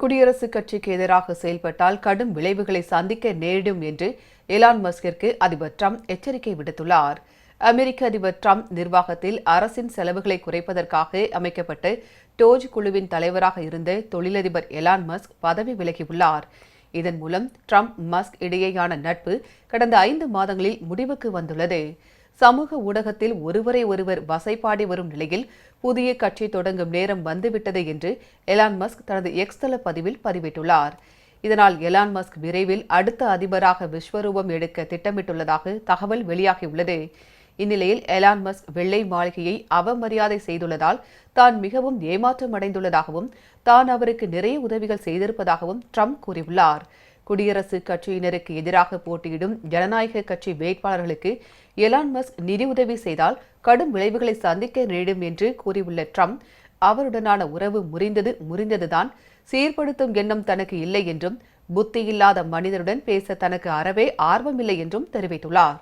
குடியரசுக் கட்சிக்கு எதிராக செயல்பட்டால் கடும் விளைவுகளை சந்திக்க நேரிடும் என்று எலான் மஸ்கிற்கு அதிபர் ட்ரம்ப் எச்சரிக்கை விடுத்துள்ளார். அமெரிக்க அதிபர் ட்ரம்ப் நிர்வாகத்தில் அரசின் செலவுகளை குறைப்பதற்காக அமைக்கப்பட்டு டோஜ் குழுவின் தலைவராக இருந்த தொழிலதிபர் எலான் மஸ்க் பதவி விலகியுள்ளார். இதன் மூலம் ட்ரம்ப் மஸ்க் இடையேயான நட்பு கடந்த ஐந்து மாதங்களில் முடிவுக்கு வந்துள்ளது. சமூக ஊடகத்தில் ஒருவரை ஒருவர் வசைப்பாடி வரும் நிலையில் புதிய கட்சி தொடங்கும் நேரம் வந்துவிட்டது என்று எலான் மஸ்க் தனது எக்ஸ் தள பதிவில் பதிவிட்டுள்ளார். இதனால் எலான் மஸ்க் விரைவில் அடுத்த அதிபராக விஸ்வரூபம் எடுக்க திட்டமிட்டுள்ளதாக தகவல் வெளியாகியுள்ளது. இந்நிலையில் எலான் மஸ்க் வெள்ளை மாளிகையை அவமரியாதை செய்துள்ளதால் தான் மிகவும் ஏமாற்றம் அடைந்துள்ளதாகவும் தான் அவருக்கு நிறைய உதவிகள் செய்திருப்பதாகவும் ட்ரம்ப் கூறியுள்ளார். குடியரசுக் கட்சியினருக்கு எதிராக போட்டியிடும் ஜனநாயக கட்சி வேட்பாளர்களுக்கு எலான் மஸ்க் நிதியுதவி செய்தால் கடும் விளைவுகளை சந்திக்க நேரிடும் என்று கூறியுள்ள ட்ரம்ப் அவருடனான உறவு முறிந்தது முறிந்ததுதான். சீர்படுத்தும் எண்ணம் தனக்கு இல்லை என்றும் புத்தியில்லாத மனிதருடன் பேச தனக்கு அறவே ஆர்வமில்லை என்றும் தெரிவித்துள்ளார்.